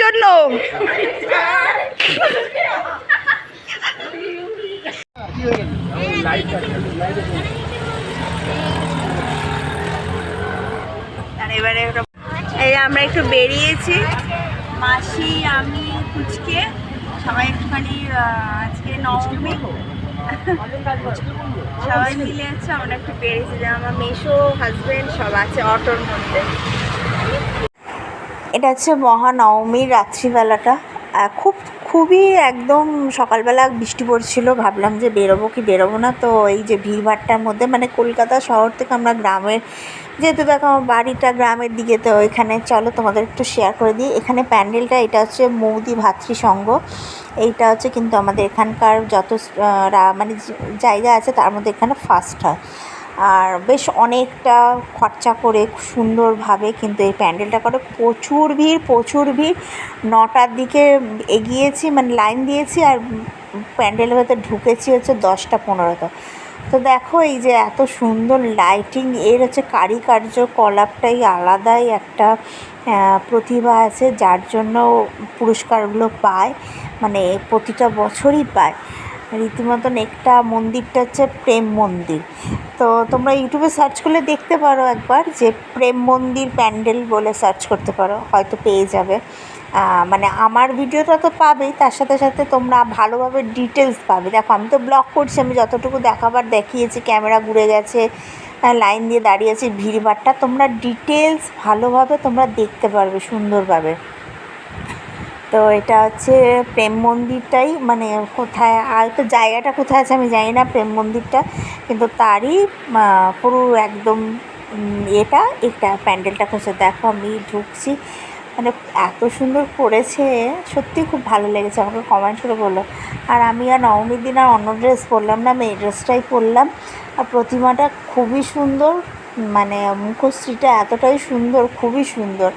জন্য। এবারে এই আমরা একটু বেরিয়েছি। মাসি, আমি কুচকে সবাই একটুখানি আজকে নবমী। সবাই মিলে আছে আমরা একটু বেরিয়েছি। যে আমার মেশো হাজবেন্ড সব আছে অটোর মধ্যে। এটা হচ্ছে মহানবমীর রাত্রিবেলাটা। খুব, খুবই একদম সকালবেলা বৃষ্টি পড়ছিল, ভাবলাম যে বেরোবো কি বেরোবো না। তো এই যে ভিড়ভাট্টার মধ্যে মানে কলকাতা শহর থেকে আমরা গ্রামের, যেহেতু দেখো আমার বাড়িটা গ্রামের দিকে, তো এখানে চলো তোমাদের একটু শেয়ার করে দিই। এখানে প্যান্ডেলটা, এটা হচ্ছে মৌদি ভাতৃসংঘ এইটা হচ্ছে কিন্তু আমাদের এখানকার যত মানে জায়গা আছে, তার মধ্যে এখানে ফার্স্ট হয়। আর বেশ অনেকটা খরচা করে সুন্দরভাবে কিন্তু এই প্যান্ডেলটা করে। প্রচুর ভিড় প্রচুর ভিড়। নটার দিকে এগিয়েছি মানে লাইন দিয়েছি আর প্যান্ডেলের ভেতর ঢুকেছি হচ্ছে দশটা পনেরোতে। তো দেখো এই যে এত সুন্দর লাইটিং এর হচ্ছে কারিকার্য কলাপটাই আলাদাই একটা প্রতিভা আছে যার জন্য পুরস্কারগুলো পায় মানে প্রতিটা বছরই পায়। রীতিমতন একটা মন্দিরটা হচ্ছে প্রেম মন্দির। তো তোমরা ইউটিউবে সার্চ করলে দেখতে পারো একবার যে প্রেম মন্দির প্যান্ডেল বলে সার্চ করতে পারো, হয়তো পেয়ে যাবে। মানে আমার ভিডিওটা তো পাবেই, তার সাথে সাথে তোমরা ভালোভাবে ডিটেলস পাবে। দেখো, আমি তো ব্লগ করছি, আমি যতটুকু দেখাবার দেখিয়েছি ক্যামেরা ঘুরে গেছে লাইন দিয়ে দাঁড়িয়ে আছি ভিড়ভাট্টা তোমরা ডিটেলস ভালোভাবে তোমরা দেখতে পারবে সুন্দরভাবে। তো এটা হচ্ছে প্রেম মন্দিরটাই মানে কোথায়, আর তো জায়গাটা কোথায় আছে আমি জানি না প্রেম মন্দিরটা, কিন্তু তারই পুরো একদম এটা এটা প্যান্ডেলটা করছে দেখো আমি ঢুকছি মানে এত সুন্দর করেছে সত্যি খুব ভালো লেগেছে, আমাকে কমেন্ট করে বলল আর আমি আর নবমীর দিন আর অন্য ড্রেস পরলাম না, আমি এই ড্রেসটাই পরলাম। আর প্রতিমাটা খুবই সুন্দর মানে মুখশ্রীটা এতটাই সুন্দর, খুবই সুন্দর।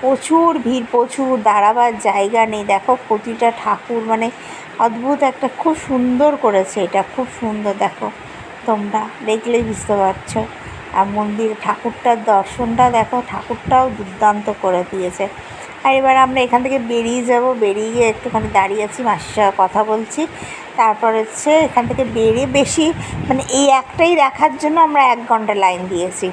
প্রচুর ভিড়, প্রচুর দাঁড়াবার জায়গা নেই। দেখো প্রতিটা ঠাকুর মানে অদ্ভুত একটা, খুব সুন্দর করেছে এটা, খুব সুন্দর। দেখো তোমরা দেখলেই বুঝতে পারছ। আর মন্দির, ঠাকুরটার দর্শনটা দেখো, ঠাকুরটাও দুর্দান্ত করে দিয়েছে। আর এবার আমরা এখান থেকে বেরিয়ে যাব, বেরিয়ে গিয়ে একটুখানি দাঁড়িয়ে আছি, মাসির কথা বলছি। তারপর হচ্ছে এখান থেকে বেরিয়ে বেশি মানে এই একটাই দেখার জন্য আমরা এক ঘণ্টা লাইন দিয়েছি।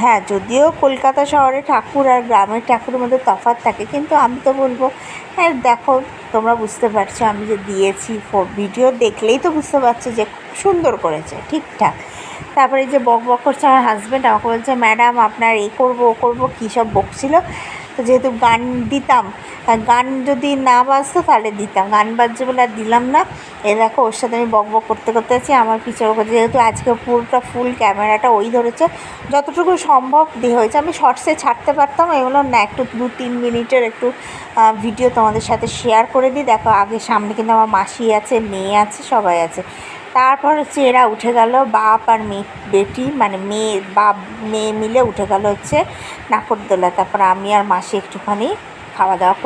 হ্যাঁ যদিও কলকাতা শহরে ঠাকুর আর গ্রামের ঠাকুরের মধ্যে তফাৎ থাকে, কিন্তু আমি তো বলব হ্যাঁ দেখো, তোমরা বুঝতে পারছ আমি যে দিয়েছি ভিডিও দেখলেই তো বুঝতে পারছ যে সুন্দর করেছে, ঠিকঠাক। তারপরে যে বক বক করছে আমার হাজব্যান্ড আমাকে বলছে ম্যাডাম আপনার এ করব, ও করব, কী সব বকছিল? তো যেহেতু গান দিতাম গান যদি না বাজতো তাহলে দিতাম, গান বাজছে বলে আর দিলাম না। এ দেখো, ওর সাথে আমি বক বক করতে করতে আছি, আমার পিছনে করছে যেহেতু আজকে পুরোটা ফুল ক্যামেরাটা ওই ধরেছে, যতটুকু সম্ভব দিয়ে হয়েছে। আমি শর্টসে ছাড়তে পারতাম এগুলো না, একটু দু তিন মিনিটের একটু ভিডিও তোমাদের সাথে শেয়ার করে দিই, দেখো, আগে সামনে কিন্তু আমার মাসি আছে, মেয়ে আছে, সবাই আছে। তারপর হচ্ছে এরা উঠে গেল, বাপ আর মেয়ে, বেটি মানে মেয়ে, বাপ, মেয়ে মিলে উঠে গেল হচ্ছে নাকরদোলা তারপর আমি আর মাসি একটুখানি খাওয়া দাওয়া